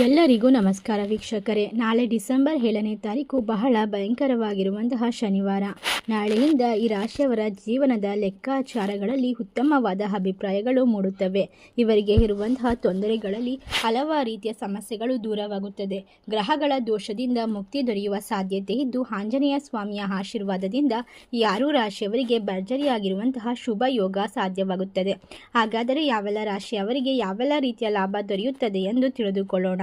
ಎಲ್ಲರಿಗೂ ನಮಸ್ಕಾರ ವೀಕ್ಷಕರೇ. ನಾಳೆ ಡಿಸೆಂಬರ್ ಏಳನೇ ತಾರೀಕು ಬಹಳ ಭಯಂಕರವಾಗಿರುವಂತಹ ಶನಿವಾರ. ನಾಳೆಯಿಂದ ಈ ರಾಶಿಯವರ ಜೀವನದ ಲೆಕ್ಕಾಚಾರಗಳಲ್ಲಿ ಉತ್ತಮವಾದ ಅಭಿಪ್ರಾಯಗಳು ಮೂಡುತ್ತವೆ. ಇವರಿಗೆ ಇರುವಂತಹ ತೊಂದರೆಗಳಲ್ಲಿ ಹಲವಾರು ರೀತಿಯ ಸಮಸ್ಯೆಗಳು ದೂರವಾಗುತ್ತದೆ. ಗ್ರಹಗಳ ದೋಷದಿಂದ ಮುಕ್ತಿ ದೊರೆಯುವ ಸಾಧ್ಯತೆ ಇದ್ದು, ಆಂಜನೇಯ ಸ್ವಾಮಿಯ ಆಶೀರ್ವಾದದಿಂದ ಯಾರೂ ರಾಶಿಯವರಿಗೆ ಭರ್ಜರಿಯಾಗಿರುವಂತಹ ಶುಭ ಯೋಗ ಸಾಧ್ಯವಾಗುತ್ತದೆ. ಹಾಗಾದರೆ ಯಾವೆಲ್ಲ ರಾಶಿಯವರಿಗೆ ಯಾವೆಲ್ಲ ರೀತಿಯ ಲಾಭ ದೊರೆಯುತ್ತದೆ ಎಂದು ತಿಳಿದುಕೊಳ್ಳೋಣ.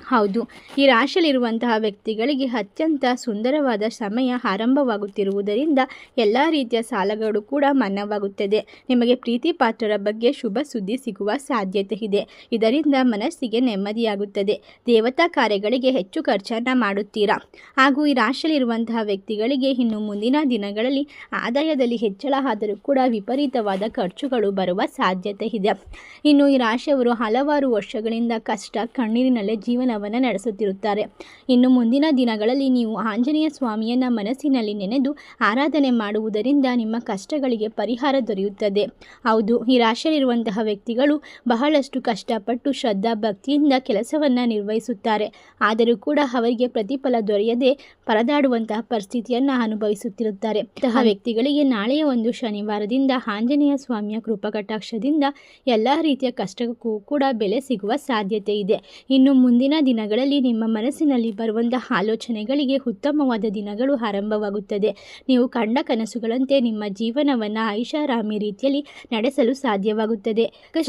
ಹೌದು. ಈ ರಾಶಿಯಲ್ಲಿರುವಂತಹ ವ್ಯಕ್ತಿಗಳಿಗೆ ಅತ್ಯಂತ ಸುಂದರವಾದ ಸಮಯ ಆರಂಭವಾಗುತ್ತಿರುವುದರಿಂದ ಎಲ್ಲ ರೀತಿಯ ಸಾಲಗಳು ಕೂಡ ಮನ್ನವಾಗುತ್ತದೆ. ನಿಮಗೆ ಪ್ರೀತಿ ಪಾತ್ರರ ಬಗ್ಗೆ ಶುಭ ಸುದ್ದಿ ಸಿಗುವ ಸಾಧ್ಯತೆ ಇದೆ. ಇದರಿಂದ ಮನಸ್ಸಿಗೆ ನೆಮ್ಮದಿಯಾಗುತ್ತದೆ. ದೇವತಾ ಕಾರ್ಯಗಳಿಗೆ ಹೆಚ್ಚು ಖರ್ಚನ್ನು ಮಾಡುತ್ತೀರಾ? ಹಾಗೂ ಈ ರಾಶಿಯಲ್ಲಿರುವಂತಹ ವ್ಯಕ್ತಿಗಳಿಗೆ ಇನ್ನು ಮುಂದಿನ ದಿನಗಳಲ್ಲಿ ಆದಾಯದಲ್ಲಿ ಹೆಚ್ಚಳ ಆದರೂ ಕೂಡ ವಿಪರೀತವಾದ ಖರ್ಚುಗಳು ಬರುವ ಸಾಧ್ಯತೆ ಇದೆ. ಇನ್ನು ಈ ರಾಶಿಯವರು ಹಲವಾರು ವರ್ಷಗಳಿಂದ ಕಷ್ಟ, ಕಣ್ಣೀರಿನಲ್ಲೇ ಜೀವನವನ್ನು ನಡೆಸುತ್ತಿರುತ್ತಾರೆ. ಇನ್ನು ಮುಂದಿನ ದಿನಗಳಲ್ಲಿ ನೀವು ಆಂಜನೇಯ ಸ್ವಾಮಿಯನ್ನ ಮನಸ್ಸಿನಲ್ಲಿ ನೆನೆದು ಆರಾಧನೆ ಮಾಡುವುದರಿಂದ ನಿಮ್ಮ ಕಷ್ಟಗಳಿಗೆ ಪರಿಹಾರ ದೊರೆಯುತ್ತದೆ. ಹೌದು ಈ ವ್ಯಕ್ತಿಗಳು ಬಹಳಷ್ಟು ಕಷ್ಟಪಟ್ಟು ಶ್ರದ್ಧಾ ಭಕ್ತಿಯಿಂದ ಕೆಲಸವನ್ನು ನಿರ್ವಹಿಸುತ್ತಾರೆ. ಆದರೂ ಕೂಡ ಅವರಿಗೆ ಪ್ರತಿಫಲ ದೊರೆಯದೆ ಪರದಾಡುವಂತಹ ಪರಿಸ್ಥಿತಿಯನ್ನು ಅನುಭವಿಸುತ್ತಿರುತ್ತಾರೆ. ಇಂತಹ ವ್ಯಕ್ತಿಗಳಿಗೆ ನಾಳೆಯ ಒಂದು ಶನಿವಾರದಿಂದ ಆಂಜನೇಯ ಸ್ವಾಮಿಯ ಕೃಪಕಟಾಕ್ಷದಿಂದ ಎಲ್ಲ ರೀತಿಯ ಕಷ್ಟಕ್ಕೂ ಕೂಡ ಬೆಲೆ ಸಿಗುವ ಸಾಧ್ಯತೆ ಇದೆ. ಇನ್ನು ಮುಂದಿನ ದಿನಗಳಲ್ಲಿ ನಿಮ್ಮ ಮನಸ್ಸಿನಲ್ಲಿ ಬರುವಂತಹ ಆಲೋಚನೆಗಳಿಗೆ ಉತ್ತಮವಾದ ದಿನಗಳು ಆರಂಭವಾಗುತ್ತದೆ. ನೀವು ಕಂಡ ಕನಸುಗಳಂತೆ ನಿಮ್ಮ ಜೀವನವನ್ನು ಐಷಾರಾಮಿ ರೀತಿಯಲ್ಲಿ ನಡೆಸಲು ಸಾಧ್ಯವಾಗುತ್ತದೆ.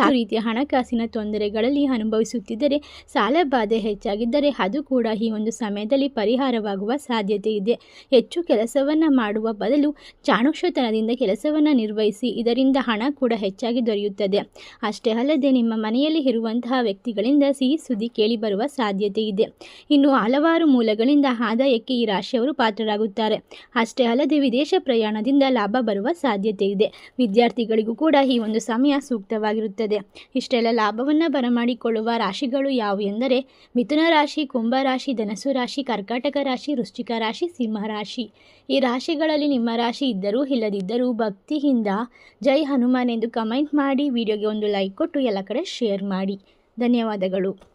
ರೀತಿಯ ಹಣಕಾಸಿನ ತೊಂದರೆಗಳಲ್ಲಿ ಅನುಭವಿಸುತ್ತಿದ್ದರೆ, ಸಾಲ ಬಾಧೆ ಹೆಚ್ಚಾಗಿದ್ದರೆ ಅದು ಕೂಡ ಈ ಒಂದು ಸಮಯದಲ್ಲಿ ಪರಿಹಾರವಾಗುವ ಸಾಧ್ಯತೆ ಇದೆ. ಹೆಚ್ಚು ಕೆಲಸವನ್ನು ಮಾಡುವ ಬದಲು ಚಾಣುಕ್ಷತನದಿಂದ ಕೆಲಸವನ್ನು ನಿರ್ವಹಿಸಿ ಇದರಿಂದ ಹಣ ಕೂಡ ಹೆಚ್ಚಾಗಿ ದೊರೆಯುತ್ತದೆ. ಅಷ್ಟೇ ಅಲ್ಲದೆ ನಿಮ್ಮ ಮನೆಯಲ್ಲಿ ಇರುವಂತಹ ವ್ಯಕ್ತಿಗಳಿಂದ ಸಿಹಿ ಸುದ್ದಿ ಕೇಳಿಬರುವ ಸಾಧ್ಯತೆ ಇದೆ. ಇನ್ನು ಹಲವಾರು ಮೂಲಗಳಿಂದ ಆದಾಯಕ್ಕೆ ಈ ರಾಶಿಯವರು ಪಾತ್ರರಾಗುತ್ತಾರೆ. ಅಷ್ಟೇ ಅಲ್ಲದೆ ವಿದೇಶ ಪ್ರಯಾಣದಿಂದ ಲಾಭ ಬರುವ ಸಾಧ್ಯತೆ ಇದೆ. ವಿದ್ಯಾರ್ಥಿಗಳಿಗೂ ಕೂಡ ಈ ಒಂದು ಸಮಯ ಸೂಕ್ತವಾಗಿರುತ್ತದೆ. ಇಷ್ಟೆಲ್ಲ ಲಾಭವನ್ನು ಬರಮಾಡಿಕೊಳ್ಳುವ ರಾಶಿಗಳು ಯಾವುವು ಎಂದರೆ ಮಿಥುನ ರಾಶಿ, ಕುಂಭ ರಾಶಿ ಧನಸು ರಾಶಿ, ಕರ್ಕಾಟಕ ರಾಶಿ, ವೃಶ್ಚಿಕ ರಾಶಿ, ಸಿಂಹ ರಾಶಿ. ಈ ರಾಶಿಗಳಲ್ಲಿ ನಿಮ್ಮ ರಾಶಿ ಇದ್ದರೂ ಇಲ್ಲದಿದ್ದರೂ ಭಕ್ತಿಯಿಂದ ಜೈ ಹನುಮಾನ್ ಎಂದು ಕಮೆಂಟ್ ಮಾಡಿ, ವಿಡಿಯೋಗೆ ಒಂದು ಲೈಕ್ ಕೊಟ್ಟು ಎಲ್ಲ ಕಡೆ ಶೇರ್ ಮಾಡಿ. ಧನ್ಯವಾದಗಳು.